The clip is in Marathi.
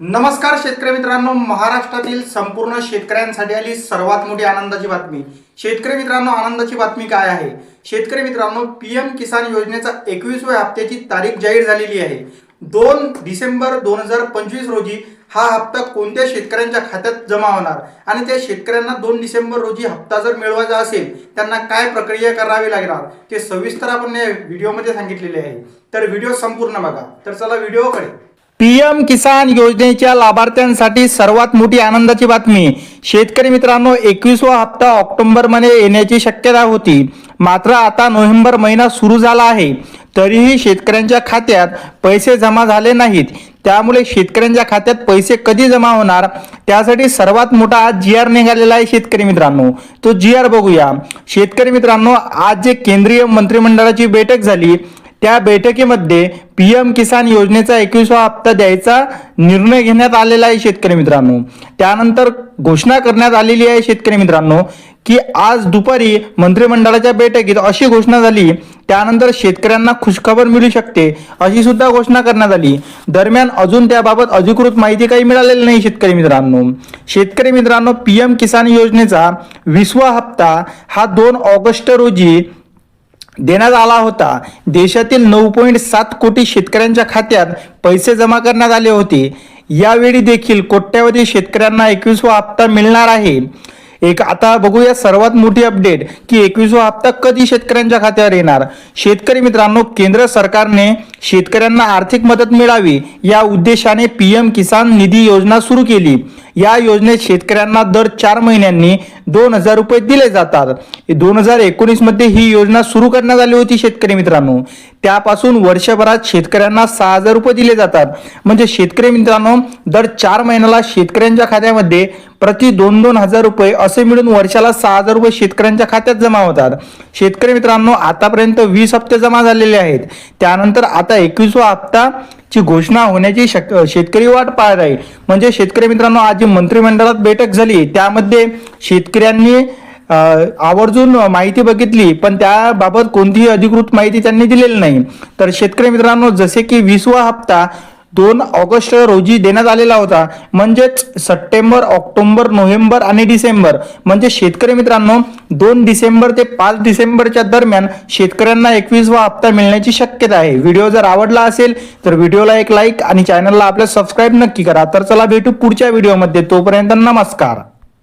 नमस्कार शेतकरी मित्रांनो महाराष्ट्रातील संपूर्ण शेतकऱ्यांसाठी आली सर्वात मोठी आनंदाची बातमी. शेतकरी मित्रांनो आनंदाची बातमी काय आहे? शेतकरी मित्रांनो पीएम किसान योजनेचा एकवीसव्या हप्त्याची तारीख जाहीर झालेली आहे. दोन डिसेंबर दोन हजार पंचवीस रोजी हा हप्ता कोणत्या शेतकऱ्यांच्या खात्यात जमा होणार? आणि त्या शेतकऱ्यांना दोन डिसेंबर रोजी हप्ता जर मिळवायचा असेल त्यांना काय प्रक्रिया करावी लागणार? ते सविस्तर आपण या व्हिडिओमध्ये सांगितलेले आहे. तर व्हिडिओ संपूर्ण बघा. तर चला व्हिडिओकडे. पीएम किसान योजनेच्या लाभार्थ्यांसाठी सर्वात मोठी आनंदाची बातमी. शेतकरी मित्रांनो एकवीसवा हप्ता ऑक्टोबरमध्ये येण्याची शक्यता होती. मात्र आता नोव्हेंबर महिना सुरू झाला आहे. तरीही शेतकऱ्यांच्या खात्यात पैसे जमा झाले नाहीत. त्यामुळे शेतकऱ्यांच्या खात्यात पैसे कधी जमा होणार? त्यासाठी सर्वात मोठा आज जी आर निघालेला आहे शेतकरी मित्रांनो. तो जी आर बघूया. शेतकरी मित्रांनो आज जे केंद्रीय मंत्रिमंडळाची बैठक झाली त्या बैठकीमध्ये पी एम किसान योजनेचा एकवीसवा हप्ता द्यायचा निर्णय घेण्यात आलेला आहे शेतकरी मित्रांनो. त्यानंतर घोषणा करण्यात आलेली आहे शेतकरी मित्रांनो की आज दुपारी मंत्रिमंडळाच्या बैठकीत अशी घोषणा झाली त्यानंतर शेतकऱ्यांना खुशखबर मिळू शकते अशी सुद्धा घोषणा करण्यात आली. दरम्यान अजून त्याबाबत अधिकृत माहिती काही मिळालेली नाही शेतकरी मित्रांनो. शेतकरी मित्रांनो पीएम किसान योजनेचा विसवा हप्ता हा दोन ऑगस्ट रोजी देण्यात आला होता. देशातील नऊ पॉईंट सात कोटी शेतकऱ्यांच्या खात्यात पैसे जमा करण्यात आले होते. यावेळी देखील कोट्यावधी शेतकऱ्यांना एकवीसवा हप्ता मिळणार आहे. एक आता बघूया सर्वात मोठी अपडेट की एकवीसवा हप्ता कधी शेतकऱ्यांच्या खात्यावर येणार? शेतकरी मित्रांनो केंद्र सरकारने शेतकऱ्यांना आर्थिक मदत मिळावी या उद्देशाने पीएम किसान निधी योजना सुरू केली. या योजनेत शेतकऱ्यांना दर चार महिन्यांनी दोन हजार रुपये दिले जातात. दोन हजार एकोणीसमध्ये ही योजना सुरू करण्यात आली होती शेतकरी मित्रांनो. त्यापासून वर्षभरात शेतकऱ्यांना सहा हजार रुपये दिले जातात. म्हणजे शेतकरी मित्रांनो दर चार महिन्याला शेतकऱ्यांच्या खात्यामध्ये प्रति दोन दोन हजार रुपये असे मिळून वर्षाला सहा हजार रुपये शेतकऱ्यांच्या खात्यात जमा होतात. शेतकरी मित्रांनो आतापर्यंत वीस हप्ते जमा झालेले आहेत. त्यानंतर आता एकवीसवा हप्ता ची घोषणा होण्याची शक शेतकरी वाट पाहत आहे. म्हणजे शेतकरी मित्रांनो आज जी मंत्रिमंडळात बैठक झाली त्यामध्ये शेतकऱ्यांनी आवर्जून माहिती बघितली पण त्याबाबत कोणतीही अधिकृत माहिती त्यांनी दिलेली नाही. तर शेतकरी मित्रांनो जसे की वीसवा हप्ता दोन ऑगस्ट रोजी देण्यात आलेला होता. म्हणजेच सप्टेंबर ऑक्टोबर नोव्हेंबर आणि डिसेंबर. म्हणजे शेतकरी मित्रांनो दोन डिसेंबर ते पाच डिसेंबरच्या दरम्यान शेतकऱ्यांना एकवीसवा हप्ता मिळण्याची शक्यता आहे. व्हिडिओ जर आवडला असेल तर व्हिडिओला एक लाईक आणि चॅनलला आपल्या सबस्क्राईब नक्की करा. तर चला भेटू पुढच्या व्हिडिओमध्ये. तोपर्यंत नमस्कार.